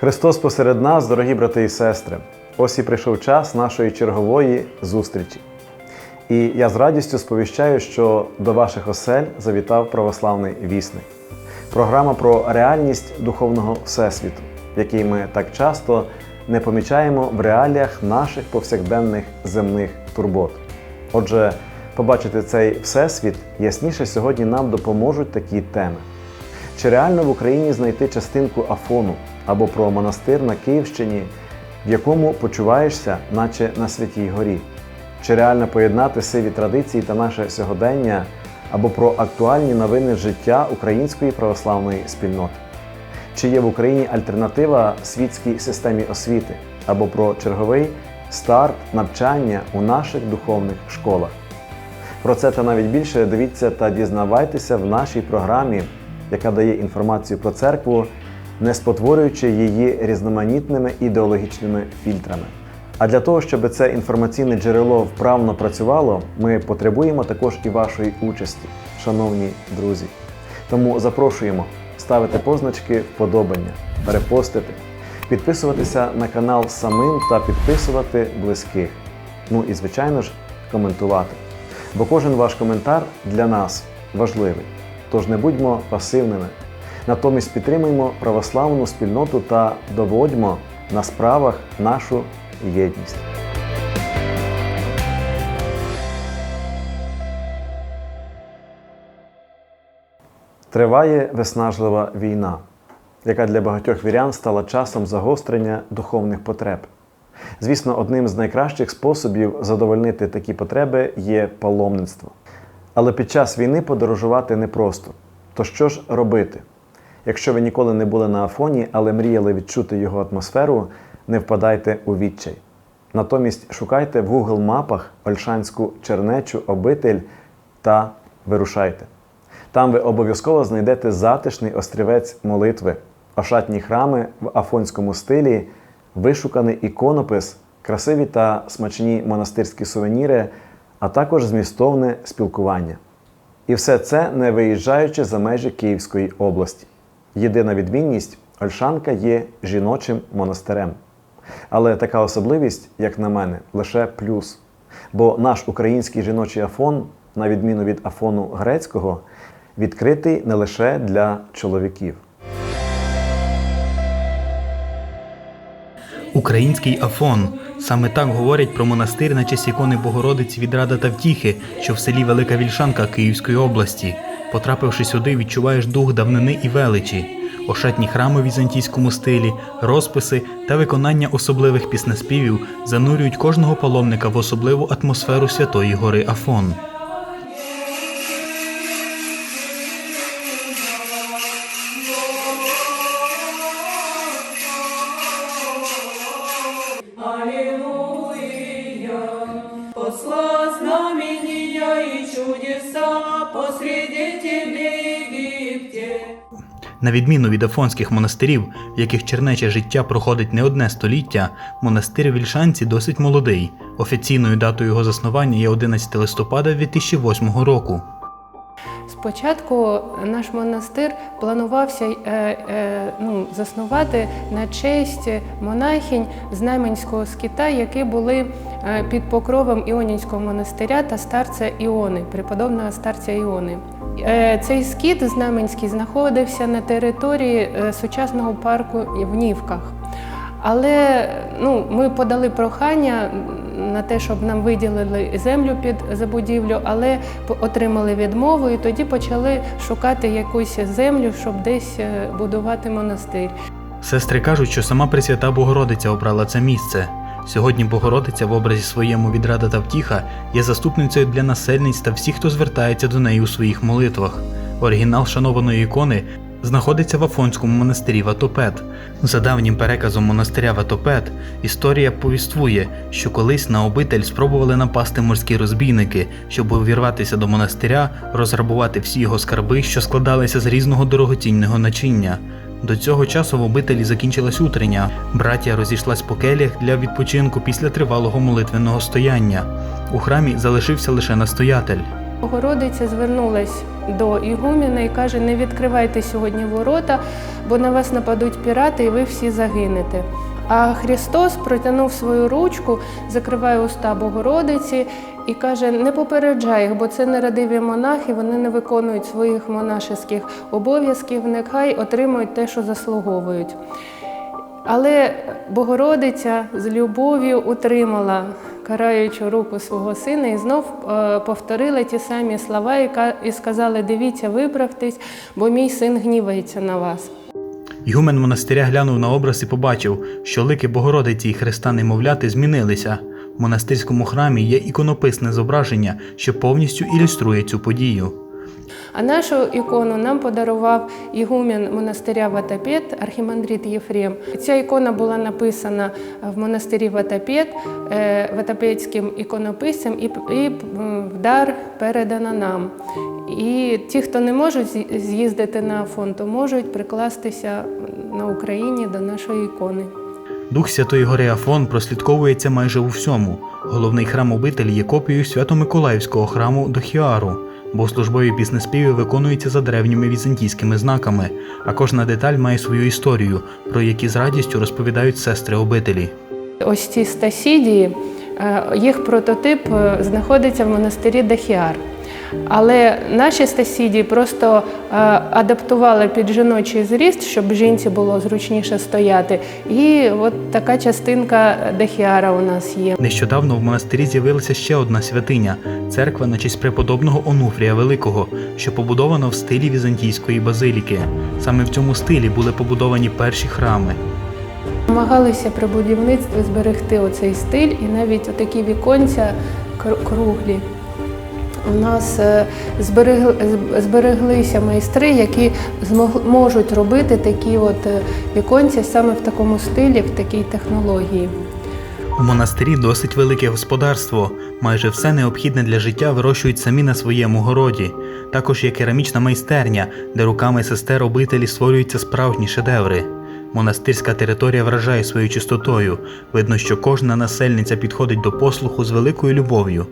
Христос посеред нас, дорогі брати і сестри. Ось і прийшов час нашої чергової зустрічі. І я з радістю сповіщаю, що до ваших осель завітав православний вісник. Програма про реальність духовного всесвіту, який ми так часто не помічаємо в реаліях наших повсякденних земних турбот. Отже, побачити цей всесвіт ясніше сьогодні нам допоможуть такі теми. Чи реально в Україні знайти частинку Афону або про монастир на Київщині, в якому почуваєшся, наче на Святій Горі? Чи реально поєднати сиві традиції та наше сьогодення або про актуальні новини життя української православної спільноти? Чи є в Україні альтернатива світській системі освіти або про черговий старт навчання у наших духовних школах? Про це та навіть більше дивіться та дізнавайтеся в нашій програмі, яка дає інформацію про церкву, не спотворюючи її різноманітними ідеологічними фільтрами. А для того, щоб це інформаційне джерело вправно працювало, ми потребуємо також і вашої участі, шановні друзі. Тому запрошуємо ставити позначки вподобання, репостити, підписуватися на канал самим та підписувати близьких. Ну і, звичайно ж, коментувати. Бо кожен ваш коментар для нас важливий. Тож не будьмо пасивними. Натомість підтримуємо православну спільноту та доводьмо на справах нашу єдність. Триває виснажлива війна, яка для багатьох вірян стала часом загострення духовних потреб. Звісно, одним з найкращих способів задовольнити такі потреби є паломництво. Але під час війни подорожувати непросто. То що ж робити? Якщо ви ніколи не були на Афоні, але мріяли відчути його атмосферу, не впадайте у відчай. Натомість шукайте в Google мапах Ольшанську чернечу обитель та вирушайте. Там ви обов'язково знайдете затишний острівець молитви, ошатні храми в афонському стилі, вишуканий іконопис, красиві та смачні монастирські сувеніри, а також змістовне спілкування. І все це не виїжджаючи за межі Київської області. Єдина відмінність Ольшанка є жіночим монастирем. Але така особливість, як на мене, лише плюс. Бо наш український жіночий афон, на відміну від афону грецького, відкритий не лише для чоловіків. Український Афон. Саме так говорять про монастир на честь ікони Богородиці від Рада та Втіхи, що в селі Велика Вільшанка Київської області. Потрапивши сюди, відчуваєш дух давнини і величі, ошатні храми в візантійському стилі, розписи та виконання особливих піснеспівів занурюють кожного паломника в особливу атмосферу Святої Гори Афон. На відміну від афонських монастирів, в яких чернече життя проходить не одне століття, монастир Вільшанці досить молодий. Офіційною датою його заснування є 11 листопада 2008 року. Спочатку наш монастир планувався е, е, ну, заснувати на честь монахінь Знаменського скита, які були е, під покровом Іонінського монастиря та старця Іони, преподобного старця Іони. Е, цей скіт Знаменський знаходився на території е, сучасного парку в Нівках. Але ну, ми подали прохання на те, щоб нам виділили землю під забудівлю, але отримали відмову і тоді почали шукати якусь землю, щоб десь е, будувати монастир. Сестри кажуть, що сама Пресвята Богородиця обрала це місце. Сьогодні Богородиця в образі своєму від Рада та Втіха є заступницею для насельниць та всіх, хто звертається до неї у своїх молитвах. Оригінал шанованої ікони знаходиться в Афонському монастирі Ватопет. За давнім переказом монастиря Ватопет, історія повіствує, що колись на обитель спробували напасти морські розбійники, щоб увірватися до монастиря, розграбувати всі його скарби, що складалися з різного дорогоцінного начиння. До цього часу в обителі закінчилась утрення. Браття розійшлась по келях для відпочинку після тривалого молитвеного стояння. У храмі залишився лише настоятель. Богородиця звернулась до Ігуміна і каже: не відкривайте сьогодні ворота, бо на вас нападуть пірати, і ви всі загинете. А Христос протягнув свою ручку, закриває уста Богородиці і каже: не попереджай їх, бо це нерадиві монахи, вони не виконують своїх монашеських обов'язків, нехай отримують те, що заслуговують. Але Богородиця з любов'ю утримала караючу руку свого сина і знов е, повторила ті самі слова і ка- і сказали: дивіться, виправтесь, бо мій син гнівається на вас. Ігумен монастиря глянув на образ і побачив, що лики Богородиці і Христа немовляти змінилися. Монастирському храмі є іконописне зображення, що повністю ілюструє цю подію. А нашу ікону нам подарував ігумен монастиря Ватапет, архімандрит Єфрем. Ця ікона була написана в монастирі Ватапет е, ватапетським іконописцем і, в дар передана нам. І ті, хто не можуть з'їздити на Афон, то можуть прикластися на Україні до нашої ікони. Дух Святої Гори Афон прослідковується майже у всьому. Головний храм обителі є копією Свято-Миколаївського храму Дохіару. Богослужбові піснеспіви виконуються за древніми візантійськими знаками, а кожна деталь має свою історію, про які з радістю розповідають сестри обителі. Ось ці стасідії, е, їх прототип е, знаходиться в монастирі Дахіар. Але наші стасідії просто е, адаптували під жіночий зріст, щоб жінці було зручніше стояти. І от така частинка Дахіара у нас є. Нещодавно в монастирі з'явилася ще одна святиня церква на честь преподобного Онуфрія Великого, що побудована в стилі візантійської базиліки. Саме в цьому стилі були побудовані перші храми. Намагалися при будівництві зберегти оцей стиль і навіть такі віконця круглі. У нас е, зберегли, збереглися майстри, які змог, можуть робити такі от е, віконця саме в такому стилі, в такій технології. У монастирі досить велике господарство. Майже все необхідне для життя вирощують самі на своєму городі. Також є керамічна майстерня, де руками сестер обителі створюються справжні шедеври. Монастирська територія вражає своєю чистотою. Видно, що кожна насельниця підходить до послуху з великою любов'ю.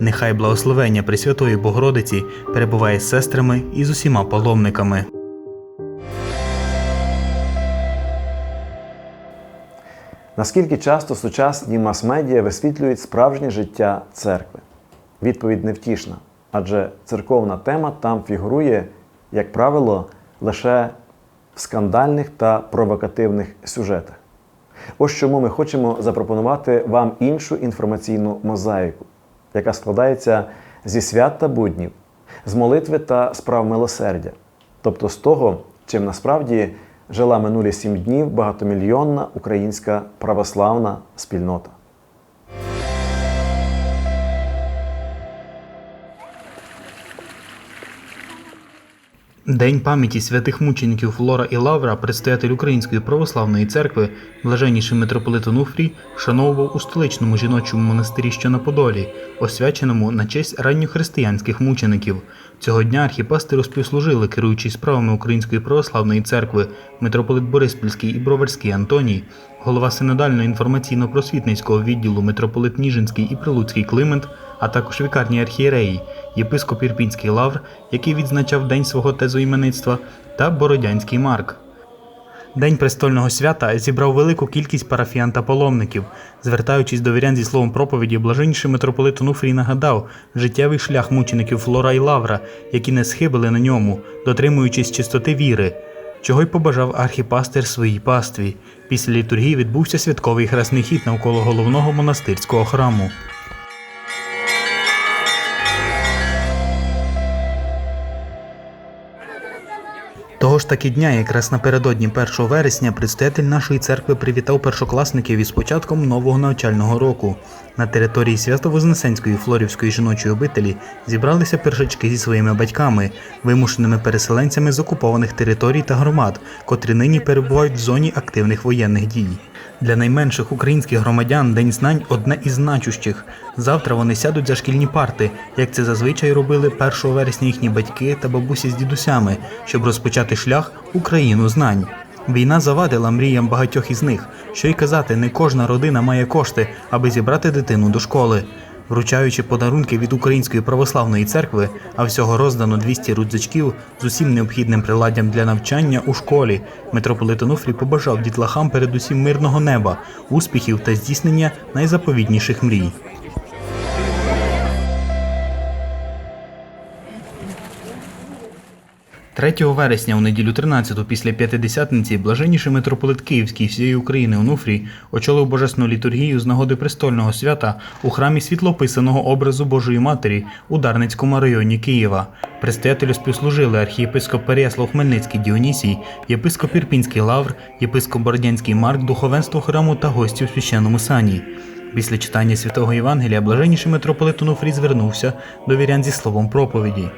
Нехай благословення Пресвятої Богородиці перебуває з сестрами і з усіма паломниками. Наскільки часто сучасні мас-медіа висвітлюють справжнє життя церкви? Відповідь невтішна, адже церковна тема там фігурує, як правило, лише в скандальних та провокативних сюжетах. Ось чому ми хочемо запропонувати вам іншу інформаційну мозаїку, яка складається зі свят та буднів, з молитви та справ милосердя, тобто з того, чим насправді жила минулі сім днів багатомільйонна українська православна спільнота. День пам'яті святих мучеників Флора і Лавра, предстоятель Української православної церкви, блаженніший митрополит Онуфрій, вшановував у столичному жіночому монастирі, що на Подолі, освяченому на честь ранньохристиянських мучеників. Цього дня архіпастиру співслужили, керуючий справами Української православної церкви, митрополит Бориспільський і Броварський Антоній, голова синодального інформаційно-просвітницького відділу митрополит Ніжинський і Прилуцький Климент, а також вікарні архієреї, єпископ Ірпінський Лавр, який відзначав день свого тезоіменництва, та Бородянський Марк. День престольного свята зібрав велику кількість парафіян та паломників. Звертаючись до вірян зі словом проповіді, блаженніший митрополит Онуфрій нагадав життєвий шлях мучеників Флора і Лавра, які не схибили на ньому, дотримуючись чистоти віри, чого й побажав архіпастир своїй пастві. Після літургії відбувся святковий хресний хід навколо головного монастирського храму. Того ж таки дня, якраз напередодні 1 вересня, предстоятель нашої церкви привітав першокласників із початком нового навчального року. На території Свято-Вознесенської Флорівської жіночої обителі зібралися першачки зі своїми батьками, вимушеними переселенцями з окупованих територій та громад, котрі нині перебувають в зоні активних воєнних дій. Для найменших українських громадян День знань одне із значущих. Завтра вони сядуть за шкільні парти, як це зазвичай робили 1 вересня їхні батьки та бабусі з дідусями, щоб розпочати шлях Україну знань. Війна завадила мріям багатьох із них. Що й казати, не кожна родина має кошти, аби зібрати дитину до школи. Вручаючи подарунки від Української православної церкви, а всього роздано 200 рюкзачків з усім необхідним приладдям для навчання у школі. Митрополит Онуфрій побажав дітлахам передусім мирного неба, успіхів та здійснення найзаповідніших мрій. 3 вересня у неділю 13 після п'ятидесятниці блаженніший митрополит Київський всієї України Онуфрій очолив божественну літургію з нагоди престольного свята у храмі світлописаного образу Божої Матері у Дарницькому районі Києва. Предстоятелю співслужили архієпископ Переяслав Хмельницький Діонісій, єпископ Ірпінський Лавр, єпископ Бородянський Марк, духовенство храму та гості у священному сані. Після читання святого Євангелія блаженніший митрополит Онуфрій звернувся до вірян зі словом проповіді.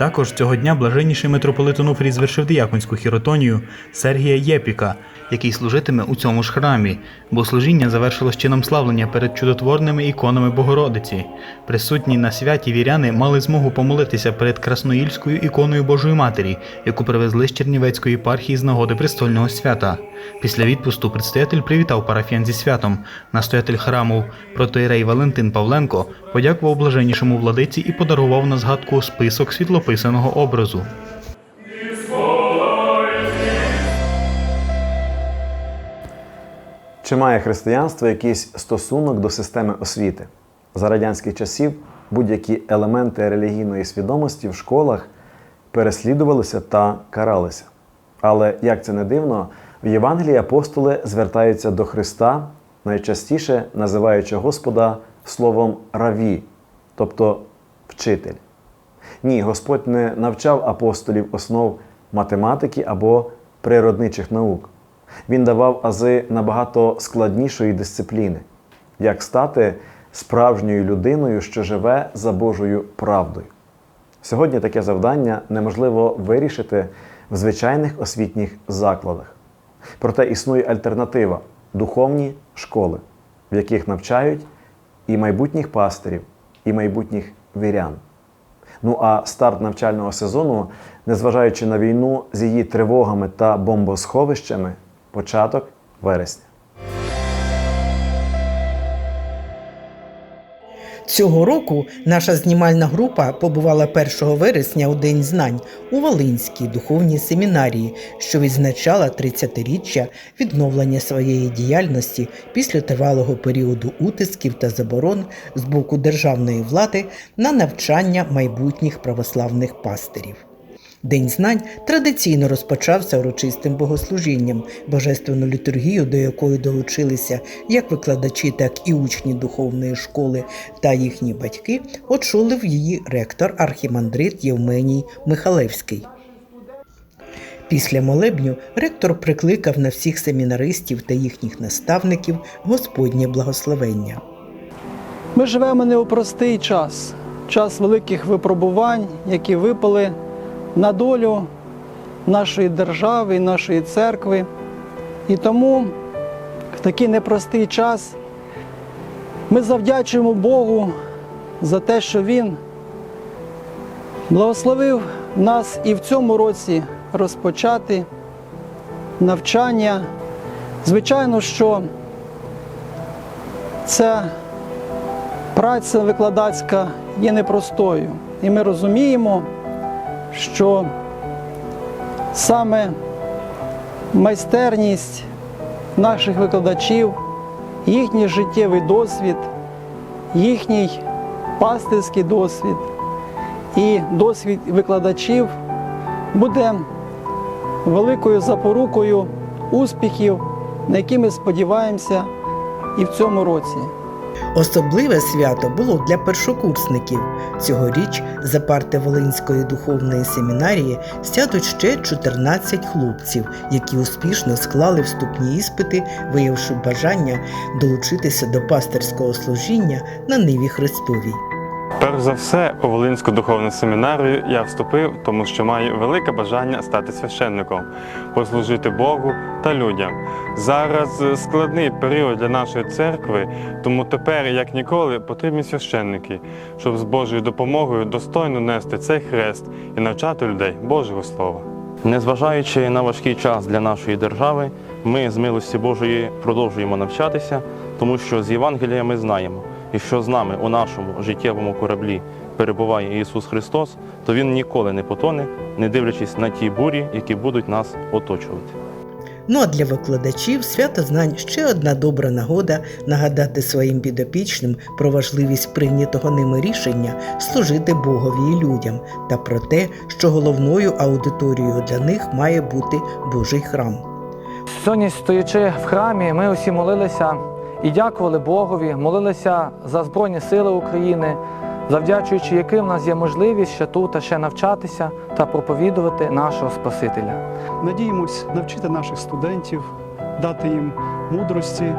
Також цього дня блаженніший митрополит Онуфрій звершив дияконську хіротонію Сергія Єпіка, який служитиме у цьому ж храмі, бо служіння завершилось чином славлення перед чудотворними іконами Богородиці. Присутні на святі віряни мали змогу помолитися перед Красноїльською іконою Божої Матері, яку привезли з Чернівецької єпархії з нагоди престольного свята. Після відпусту предстоятель привітав парафіян зі святом. Настоятель храму протоїрей Валентин Павленко подякував блаженнішому владиці і подарував на згадку список світлописаного образу. Чи має християнство якийсь стосунок до системи освіти? За радянських часів будь-які елементи релігійної свідомості в школах переслідувалися та каралися. Але як це не дивно, в Євангелії апостоли звертаються до Христа, найчастіше називаючи Господа словом раві, тобто вчитель. Ні, Господь не навчав апостолів основ математики або природничих наук. Він давав ази набагато складнішої дисципліни, як стати справжньою людиною, що живе за Божою правдою. Сьогодні таке завдання неможливо вирішити в звичайних освітніх закладах. Проте існує альтернатива духовні школи, в яких навчають і майбутніх пастирів, і майбутніх вірян. Ну а старт навчального сезону, незважаючи на війну з її тривогами та бомбосховищами, початок вересня. Цього року наша знімальна група побувала 1 вересня у День знань у Волинській духовній семінарії, що відзначала 30-річчя відновлення своєї діяльності після тривалого періоду утисків та заборон з боку державної влади на навчання майбутніх православних пастирів. День знань традиційно розпочався урочистим богослужінням, божественну літургію, до якої долучилися як викладачі, так і учні духовної школи та їхні батьки, очолив її ректор архімандрит Євменій Михалевський. Після молебню ректор прикликав на всіх семінаристів та їхніх наставників Господнє благословення. Ми живемо не у простий час, час великих випробувань, які випали на долю нашої держави нашої церкви. І тому в такий непростий час ми завдячуємо Богу за те, що Він благословив нас і в цьому році розпочати навчання. Звичайно, що це праця викладацька є непростою. І ми розуміємо, що саме майстерність наших викладачів, їхній життєвий досвід, їхній пастирський досвід і досвід викладачів буде великою запорукою успіхів, на які ми сподіваємося і в цьому році. Особливе свято було для першокурсників. Цьогоріч за парти Волинської духовної семінарії сядуть ще 14 хлопців, які успішно склали вступні іспити, виявивши бажання долучитися до пастирського служіння на Ниві Христовій. Перш за все, у Волинську духовну семінарію я вступив, тому що маю велике бажання стати священником, послужити Богу та людям. Зараз складний період для нашої церкви, тому тепер, як ніколи, потрібні священники, щоб з Божою допомогою достойно нести цей хрест і навчати людей Божого Слова. Незважаючи на важкий час для нашої держави, ми з милості Божої продовжуємо навчатися, тому що з Євангелія ми знаємо, якщо з нами у нашому життєвому кораблі перебуває Ісус Христос, то Він ніколи не потоне, не дивлячись на ті бурі, які будуть нас оточувати. Ну а для викладачів свято знань ще одна добра нагода нагадати своїм підопічним про важливість прийнятого ними рішення служити Богові і людям та про те, що головною аудиторією для них має бути Божий храм. Сьогодні, стоячи в храмі, ми усі молилися і дякували Богові, молилися за Збройні Сили України, завдячуючи яким в нас є можливість ще тут ще навчатися та проповідувати нашого Спасителя. Надіємось навчити наших студентів, дати їм мудрості,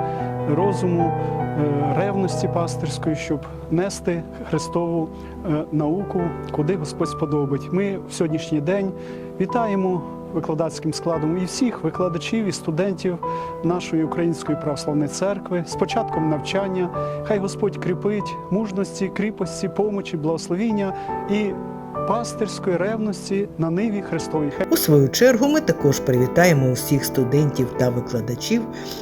розуму, е, ревності пастирської, щоб нести Христову е, науку, куди Господь сподобить. Ми в сьогоднішній день вітаємо викладацьким складом і всіх викладачів і студентів нашої Української православної церкви з початком навчання. Хай Господь кріпить мужності, кріпості, помочі, благословіння і пастирської ревності на ниві Христовій. У свою чергу ми також привітаємо усіх студентів та викладачів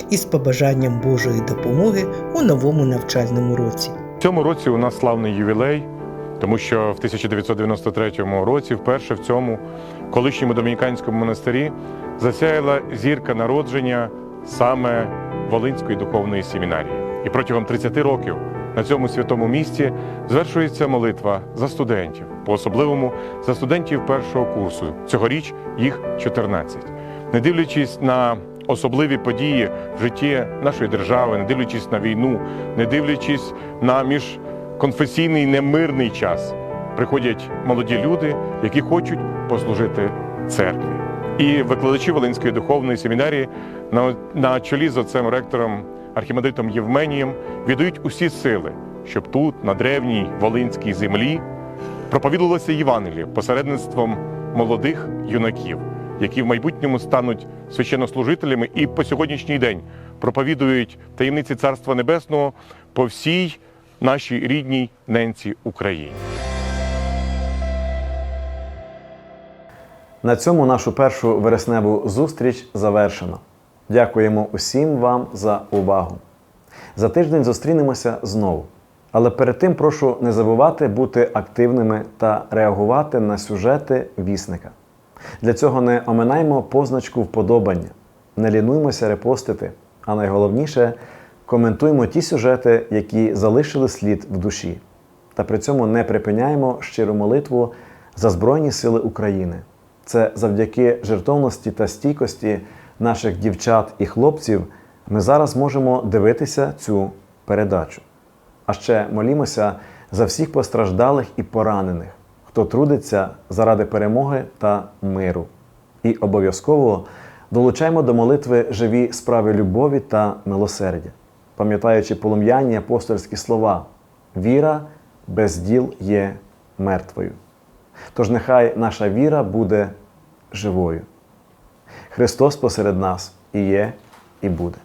із побажанням Божої допомоги у новому навчальному році. В цьому році у нас славний ювілей, тому що в 1993 році вперше в цьому колишньому домініканському монастирі засяяла зірка народження саме Волинської духовної семінарії. І протягом 30 років на цьому святому місці звершується молитва за студентів, по-особливому за студентів першого курсу. Цьогоріч їх 14. Не дивлячись на особливі події в житті нашої держави, не дивлячись на війну, не дивлячись на міжконфесійний немирний час, приходять молоді люди, які хочуть послужити церкві. І викладачі Волинської духовної семінарії на, на чолі з отцем ректором архімандритом Євменієм віддають усі сили, щоб тут, на древній волинській землі, проповідувалося Євангеліє посередництвом молодих юнаків, які в майбутньому стануть священнослужителями і по сьогоднішній день проповідують таємниці Царства Небесного по всій нашій рідній ненці Україні. На цьому нашу першу вересневу зустріч завершено. Дякуємо усім вам за увагу. За тиждень зустрінемося знову. Але перед тим прошу не забувати бути активними та реагувати на сюжети вісника. Для цього не оминаймо позначку вподобання, не лінуймося репостити, а найголовніше коментуймо ті сюжети, які залишили слід в душі. Та при цьому не припиняємо щиру молитву за Збройні Сили України. Це завдяки жертовності та стійкості наших дівчат і хлопців ми зараз можемо дивитися цю передачу. А ще молімося за всіх постраждалих і поранених, хто трудиться заради перемоги та миру. І обов'язково долучаємо до молитви живі справи любові та милосердя, пам'ятаючи полум'яні апостольські слова: віра без діл є мертвою. Тож нехай наша віра буде живою. Христос посеред нас і є, і буде.